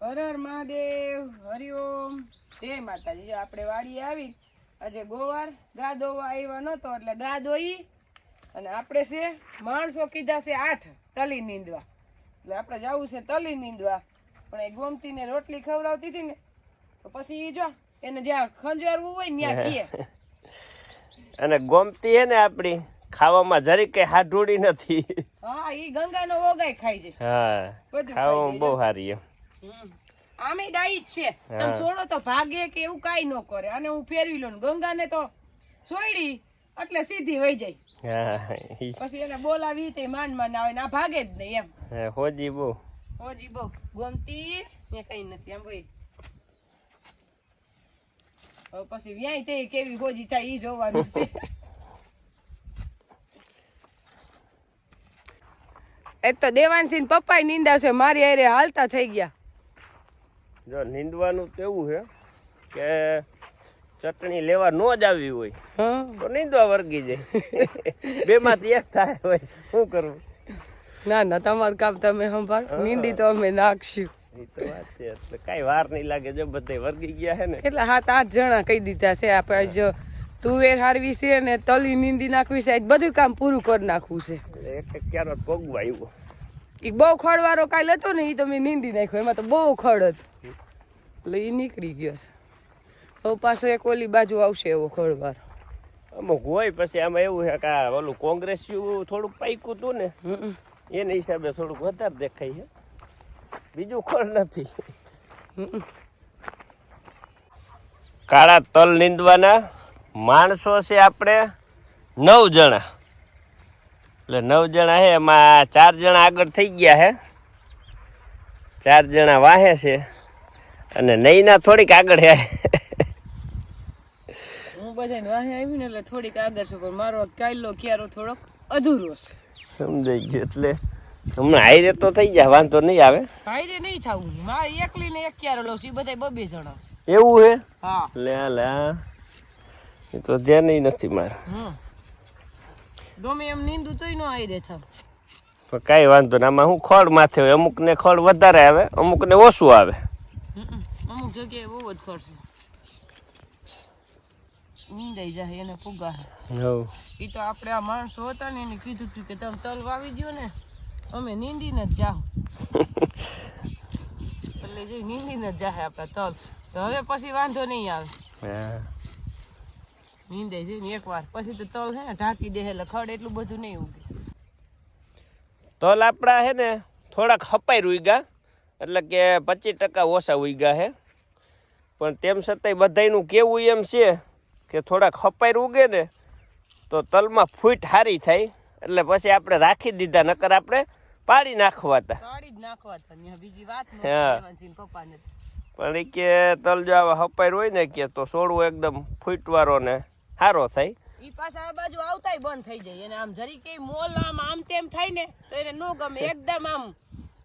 હર હર મહાદેવ હરિઓમ જય માતાજી. આપણે વાડી આવી આજે ગોવાર ગા દોવા આવ્યા નતો એટલે ગા દોઈ અને આપણે છે માણસો કીધા છે આઠ તલી નીંદવા. એટલે આપણે જવું છે તલી નીંદવા. પણ એ ગોમતીને રોટલી ખવડાવતી હતી ને તો પછી એ જો એને જ્યાં ખંજવારવું હોય ત્યાં કીએ અને ગોમતી હે ને આપણી ખાવામાં જરી કઈ હાડુડી નથી. હા ઈ ગંગાનો ઓગાય ખાઈ જાય. હા ખાવામાં બહુ સારી એમ. હમ. આમે ડાઈ જ છે. તમે. છોડો તો ભાગે કે એવું કાઈ ન કરે. અને હું ફેરવી લઉં ગંગાને તો છોડી એટલે સીધી વહી જાય. પછી એને બોલાવી તે માંડ માન આવે ને આ ભાગે જ નહીં એમ. હોજી બહુ. હોજી બહુ. ગમતી ને કઈ નથી એમ ભાઈ. પછી વ્યાય તે કેવી હોજી થાય ઈ જોવાનું છે. એક તો દેવાનસિંહ પપ્પા નિંદાવશે મારી હારે હાલતા થઈ ગયા. જો નીંદવાનું તેવું છે કે ચટણી લેવા ન જ આવી હોય તો નીંદવા વર્ગી જાય. બે માંથી એક થાય હોય શું કરવું? ના ના તમારું કામ તમે સંભાળ. નીંદી તો અમે નાખશું. કઈ વાર નહીં લાગે જો બધે વર્ગી ગયા છે ને. એટલે સાત આઠ જણા કહી દીધા છે આપણે જો તુવેર હારવી છે ને તલી નીંદી નાખવી છે બધું કામ પૂરું કરી નાખવું છે. એક ક્યારો પગવા આવ્યો. એ બહુ ખડવાળો કાલ હતો ને એ તમે નીંદી નાખ્યો. એમાં તો બહુ ખડ હતું. એટલે એ નીકળી ગયો છે. હવે પાછો એક ઓલી બાજુ આવશે એવો ખડવાળો અમુક હોય પછી આમાં એવું છે કે ઓલું કોંગ્રેસ થોડુંક પાક્યું હતું ને. એના હિસાબે થોડુંક વધારે દેખાય છે. બીજું ખોળ નથી. કાળા તલ નીંદવાના માણસો છે આપણે નવ જણા. એટલે નવ જણા છે એમાં ચાર જણા આગળ થઈ ગયા છે ચાર જણા વાહે છે અને નૈના થોડીક આગળ છે હું બધાને વાહે આવી ને એટલે થોડીક આગળ છું પણ મારો કાયલો ક્યારો થોડોક અધૂરો છે. સમજાઈ ગયું એટલે હમણાં હાઈરે તો થઈ જાય વાંધો નહીં આવે. હાઈરે નહીં થવું. મારે એકલી ને એક ક્યારો લઉં છું બધા બબે જણા. એવું હે? હા. લે લે એ તો ધ્યાન નથી મારે. હમ. ગમે એમ નીંદું તોય ન આવી રહે પણ કાંઈ વાંધો નહીં. આમાં હું ખોળ માથે હોય? અમુકને ખોળ વધારે આવે અમુક ને ઓછું આવે. અમુક જગ્યાએ બહુ જ ખર્ચ નીંદાઈ જાય એને ફુગા હવ. એ તો આપણે આ માણસો હતા ને એને કીધું હતું કે તમે તલ વાવી દ્યો ને અમે નીંદીને જ જાઓ એટલે જે નીંદીને જ જાહે આપણા તલ. તો હવે પછી વાંધો નહીં આવે. નીંદાઈ જાય ને એકવાર. પછી તો તલ હે ને ઢાંકી દે એટલે ખડ એટલું બધું નહીં ઉગે. તલ આપણા હે ને થોડાક હપાઈ ઉગ્યા એટલે કે પચીસ ટકા ઓછા ઉગ્યા હે. પણ તેમ છતાંય બધાયનું કેવું એમ છે કે થોડાક હપાઈ ઉગે ને તો તલમાં ફૂટ હારી થાય. એટલે પછી આપણે રાખી દીધા નકર આપણે પાડી નાખવા હતા પણ એ કે તલ જો આવા હપાઈ હોય ને કે તો છોડવું એકદમ ફૂટવારો ને સારો થાય. ઈ પાછા આ બાજુ આવતાય બંધ થઈ જાય. અને આમ જરી કે મોલ આમ આમ તેમ થાય ને તો એને નો ગમે. એકદમ આમ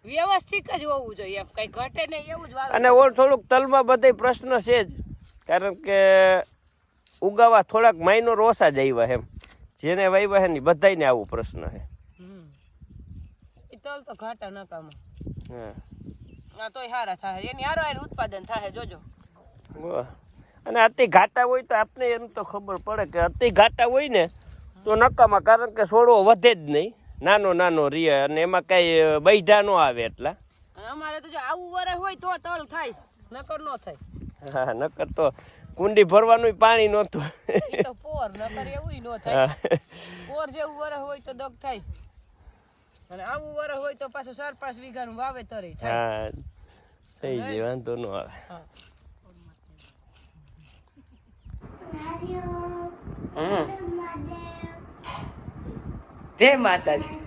વ્યવસ્થિત જ હોવું જોઈએ. એમ કઈ ઘટે નહીં એવું જ અને ઓર થોડુંક તલમાં બધાય પ્રશ્ન છે જ. કારણ કે ઉગાવા થોડાક માઇનો રોસા જ આવ્યા એમ. જેને વાવ્યા હે ને બધાયને આવો પ્રશ્ન છે હમ. તલ તો ઘાટા નકામાં. હા. આ તોય હારા થાય. એની હારો હાર ઉત્પાદન થાય. જોજો. વાહ. અને અતિ ઘાટા હોય તો આપને એમ તો ખબર પડે કે અતિ ઘાટા હોય ને તો નકામા કારણ કે છોડવો વધે જ નહીં. નાનો નાનો રીએ અને એમાં કાંઈ બૈઢા ન આવે એટલા. અમારે તો જો આવું વરસ હોય તો તલ થાય નકર નો થાય. હા નકર તો કુંડી ભરવાનું પાણી નહોતું. તો પોર નકર એવું નો થાય. પોર જેવું વરે હોય તો દગ થાય. અને આવું વરસ હોય તો પાછું ચાર પાંચ વીઘાનું વાવેતર થાય. હા થઈ જાય વાંધો ન આવે. હા. જય માતાજી.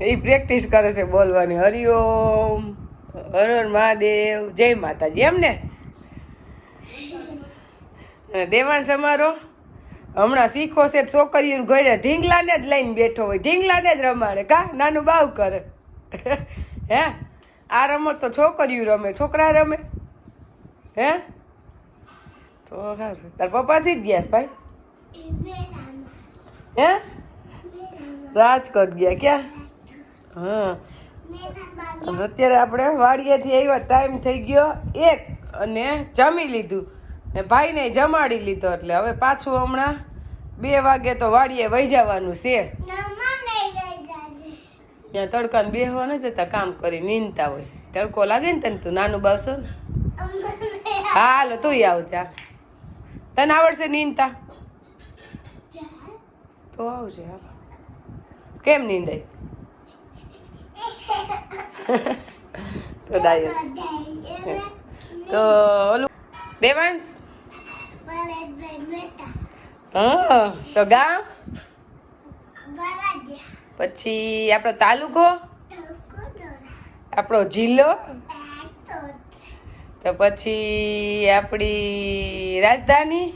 એ પ્રેક્ટિસ કરે છે બોલવાની. હરિઓમ હર હર મહાદેવ. જય માતાજી એમ ને? દેવાન સમારો હમણાં શીખો છે છોકરીઓ ઘરે ઢીંગલાને જ લઈને બેઠો હોય. ઢીંગલાને જ રમાડે. કા? નાનું બાવ કરે. હે? આ રમત તો છોકરીઓ રમે છોકરા રમે. હે? તો સારું તાર પપ્પા શીખ ગયા છે, ભાઈ? હે? રાજકોટ ગયા ક્યાં? હા. અને અત્યારે આપણે વાડીએથી આવ્યા, ટાઈમ થઈ ગયો એક અને જમી લીધું. ને ભાઈને જમાડી લીધો એટલે હવે પાછું હમણાં બે વાગે તો વાડીએ વહી જવાનું છે. ત્યાં તડકાને બેહવા ન જતા, કામ કરી નીંદતા હોય. તડકો લાગે ને તને તું, નાનું બાવશો ને? હાલો તું આવ ચા તને આવડશે નીંદતા? તો આવજે હાલો કેમ નીંદાય? તો દાય. તો ઓલું દેવાંશ? હા તો ગામ? પછી આપણો તાલુકો? આપણો જિલ્લો? તો પછી આપણી રાજધાની?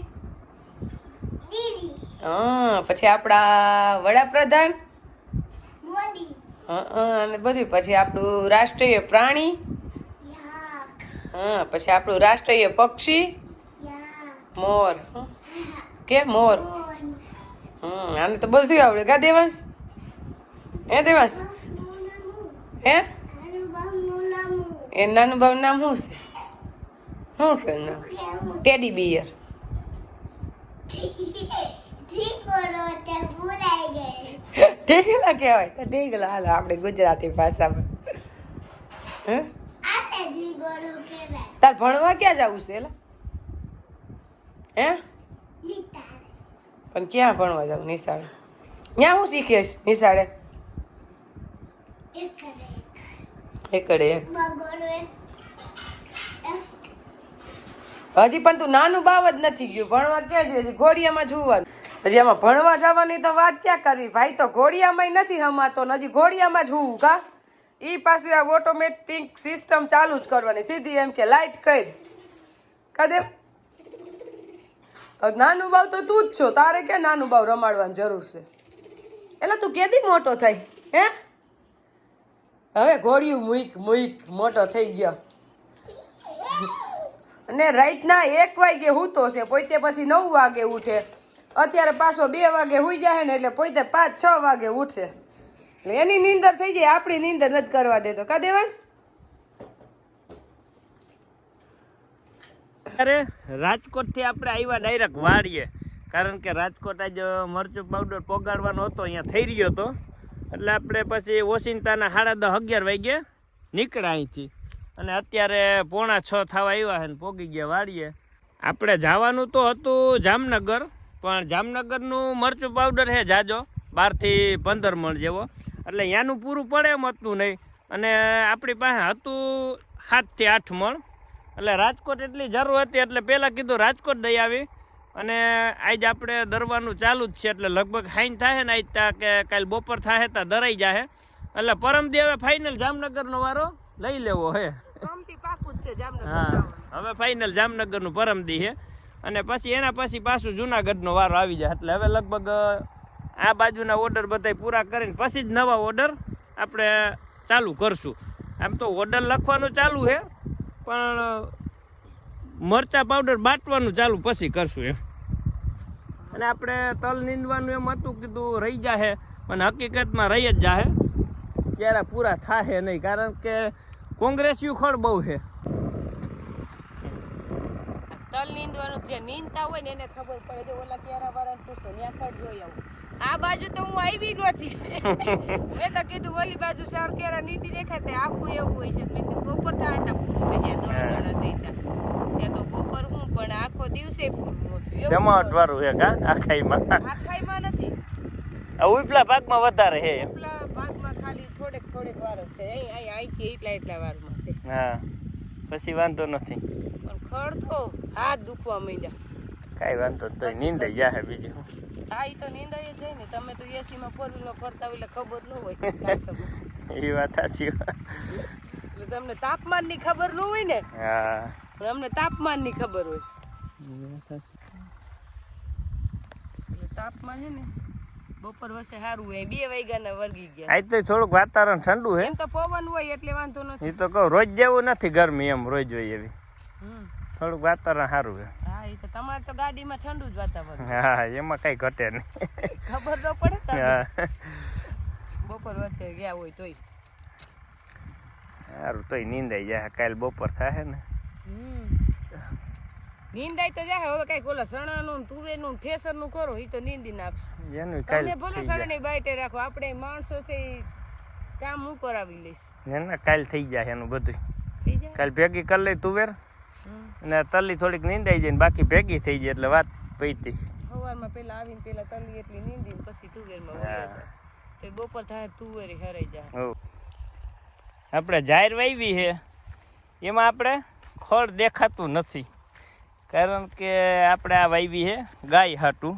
હા પછી આપણા વડાપ્રધાન? અને બધું. પછી આપણું રાષ્ટ્રીય પ્રાણી? હા પછી આપણું રાષ્ટ્રીય પક્ષી? મોર. કે મોર? હમ આને તો બધું આવડે? કા દેવાંશ? હે દેવાંશ? હે? એ નાનું ભાવ નામ શું છે? શું છે એનું ટેડી બિયર ઢીગલા કહેવાય. તો ઢીગલા હાલો આપણે ગુજરાતી ભાષામાં. હે? તાર ભણવા ક્યાં જવું છે એલા હે? પણ ક્યાં ભણવા જવું નિશાળે? ત્યાં હું શીખીશ નિશાળે? એકડે એક હજી પણ તું નાનું બાવ જ નથી ગયું. ભણવા ક્યાં છે? હજી ઘોડિયામાં જોવાનું હજી આમાં ભણવા જવાની તો વાત ક્યાં કરવી? ભાઈ તો ઘોડિયામાં નથી હમાતો ને હજી ઘોડિયામાં જ હોવું કા? એ પાસે આ ઓટોમેટિક સિસ્ટમ ચાલુ જ કરવાની. સીધી એમ કે લાઈટ કર. કદે નાનું બાવ તો તું જ છો. તારે ક્યાં નાનું બાવ રમાડવાની જરૂર છે? એટલે તું કેદી મોટો થાય? હે? હવે ઘોડિયું મુઈક મુઈક મોટો થઈ ગયો. અને રાઈટના એક વાગે હૂતો છે, પોતે પછી નવ વાગે ઉઠે. અત્યારે પાછો બે વાગે હુઈ જાય ને એટલે પોતે પાંચ છ વાગે ઉઠશે. એટલે એની નીંદર થઈ જાય, આપણી નીંદર નથી કરવા દેતો. કા દેવાંશ? અરે, રાજકોટથી આપણે આવ્યા ડાયરેક્ટ વાડીએ. કારણ કે રાજકોટ આજે મરચું પાવડર પોગાડવાનો હતો, અહીંયા થઈ રહ્યો હતો. એટલે આપણે પછી ઓશિંતાના સાડા દસ અગિયાર વાગે નીકળ્યા અહીંથી. અને અત્યારે પોણા છ થવા આવ્યા છે ને પોગી ગયા વાડીએ. આપણે જવાનું તો હતું જામનગર, પણ જામનગરનું મરચું પાવડર છે જાજો, બારથી પંદર મણ જેવો. એટલે ત્યાંનું પૂરું પડે એમ હતું નહીં. અને આપણી પાસે હતું સાતથી આઠ મણ. એટલે રાજકોટ એટલી જરૂર હતી, એટલે પહેલાં કીધું રાજકોટ દઈ આવી. અને આજ આપણે દરવાનું ચાલુ જ છે, એટલે લગભગ હાઈન થાય ને આજ તા કે કાલ બપોર થાય તા દરાઈ જાય એટલે પરમદેવે ફાઇનલ જામનગરનો વારો લઈ લેવો હે. પાકું જ જામનગરનું હવે ફાઇનલ જામનગરનું પરમદી છે. અને પછી એના પછી પાછું જુનાગઢનો વારો આવી જાય. એટલે હવે લગભગ આ બાજુના ઓર્ડર બધા પૂરા કરીને પછી જ નવા ઓર્ડર આપણે ચાલુ કરશું. આમ તો ઓર્ડર લખવાનું ચાલુ છે પણ મરચા પાવડર બાટવાનું ચાલુ પછી કરશું એમ. અને આપણે તલ નીંદવાનું એમ હતું કીધું રહી જાહે પણ હકીકતમાં રહી જ જાહે. ક્યારે પૂરા થાશે નહીં કારણ કે કોંગ્રેસિયું ખડ બહુ છે. તલ નીંદવાનું જે નીંદતા હોય ને એને ખબર પડે છે ઓલા ક્યારા વાળા પૂછો ત્યાં ખડ જોઈ આવું. આ બાજુ તો હું આવી નથી. મેં તો કીધું ઓલી બાજુ સર કેરા નીંદી દેખાય તે આખું એવું હોય છે. મેં કીધું બપોર થાય ત્યાં પૂરું થઈ જાય દોઢ જણા સહિત. ત્યાં તો બપોર હું પણ આખો દિવસે પૂરું ન થયું. એવું જમાવટ વાળું છે કા? આખાઈમાં આખાઈમાં નથી. ઉપલા ભાગમાં વધારે છે એમ. ઉપલા ભાગમાં ખાલી થોડેક થોડેક વાર છે. અહીં અહીંથી એટલા એટલા વારમાં છે. હા. પછી વાંધો નથી. પણ ખડ તો હાથ દુખવા માંડ્યા. કાંઈ વાંધો તો ગયા જાય બીજું. હા ઈ તો નીંદ જ જાય ને. તમે તો એસી માં ફોર વ્હીલર ફરતા એટલે ખબર ન હોય. એ વાત સાચી એટલે તમને તાપમાનની ખબર ન હોય ને? હા. અમને તાપમાનની ખબર હોય. તાપમાન છે ને બપોર વસે સારું હોય. બે વાગ્યાના વર્ગી ગયા. આજ તો થોડુંક વાતાવરણ ઠંડુ હે. એમ તો પવન હોય એટલે વાંધો નથી. એ તો કહું રોજ જેવું નથી ગરમી એમ રોજ હોય એવી. હમ. થોડુંક વાતાવરણ સારું છે. હા એ તો તમારે તો ગાડીમાં ઠંડુ જ વાતાવરણ હા એમાં કઈ ઘટે નહીં. ખબર ન પડે તમને? બપોર વચ્ચે ગયા હોય તોય. સારું તોય નીંદાઈ જાય. કાલ બપોર થાય ને. નીંદાય તો જાય હવે કઈ ઓલા સણાનું તુવેરનું ઠેસરનું કરો એ તો નીંદી નાખશું. એનું કાલ ભલે થઈ બાઈટે રાખો આપણે માણસો છે કામ હું કરાવી લઈશ. ના કાલ થઈ જાય એનું બધું થઈ જાય? કાલ ભેગી કરી લઈ તુવેર. અને તલી થોડીક નીંદાઈ જાય ને બાકી ભેગી થઈ જાય એટલે વાત પૈતી. સવારમાં પેલા આવીને પેલા તલી એટલી નીંદી પછી તુવેરમાં તો બપોર થાય તુવેર હરાઈ જાય. આપણે જાહેર વાવી છે એમાં આપણે ખોળ દેખાતું નથી. કારણ કે આપણે આ વાવી છે ગાય હાટું.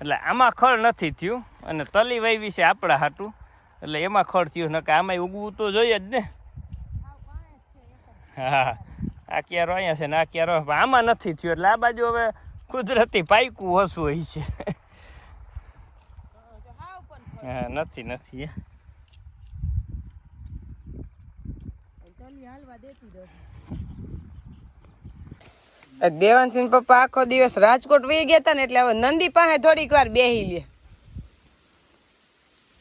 એટલે આમાં ખળ નથી થયું અને તલી વાવી છે આપણા હાટું. એટલે એમાં ખળ થયું નકે આમાંય ઉગવું તો જોઈએ જ ને. હા. આ ક્યારો અહીંયા છે ને આ ક્યારો આમાં નથી થયું એટલે આ બાજુ હવે કુદરતી પાયકું ઓછું હોય છે. હા, નથી નથી દેવાનસિંહ પપ્પા આખો દિવસ રાજકોટ વહી ગયા હતા ને એટલે હવે નંદી પાસે થોડીક વાર બેહી લે જોવું પડે આને ઈતે ક્યાં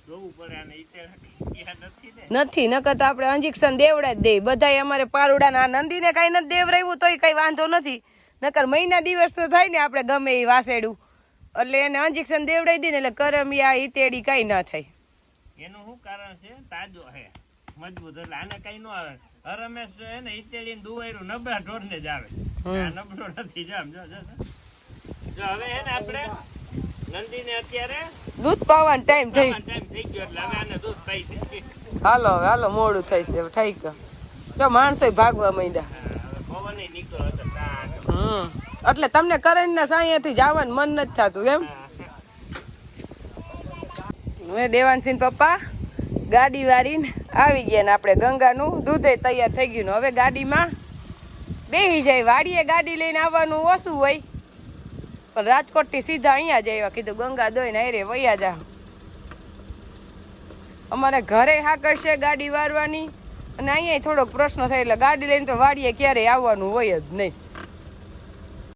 નથી ને. નકર તો આપણે ઇન્જેક્શન દેવડા જ બધાય અમારે પારુડા ના નંદીને કઈ નથી દેવરાવ્યું તોય કઈ વાંધો નથી. નકર મહિના દિવસ તો થાય ને આપણે ગમે એ વાસેડું. એટલે એને ઇન્જેક્શન દેવડાવી દે ને એટલે કરમિયા ઈતેડી કઈ ના થાય. એનું શું કારણ છે? તાજો છે મજબૂત. એટલે આને કઈ ન આવે. હરમેશ છે ને દુવાયરું નબળા ઢોર ને જ આવે. નબળો નથી. જો હવે એને આપણે નંદીને અત્યારે દૂધ પાવાનો ટાઈમ થઈ ટાઈમ થઈ ગયો એટલે હવે આને દૂધ પાઈ દે હાલો હવે હાલો મોડું થઈ છે હવે થઈ ગયો. જો માણસો ભાગવા માંડ્યા. હમ એટલે તમને કરંટ ના સાયાથી જવાનું મન નથી થતું એમ? હવે દેવાનસિંહ પપ્પા ગાડી વાળીને આવી ગયા ને આપણે ગંગાનું. દૂધે તૈયાર થઈ ગયું હવે ગાડીમાં બેસી જાય. વાડીએ ગાડી લઈને આવવાનું ઓછું હોય. પણ રાજકોટથી સીધા અહીંયા જ આવ્યા. કીધું, ગંગા દોઈને અરે વૈયા જા. અમારે ઘરે હા કરશે ગાડી વારવાની. અને અહીંયા થોડોક પ્રશ્ન થાય એટલે ગાડી લઈને તો વાડીએ ક્યારેય આવવાનું હોય જ નહીં.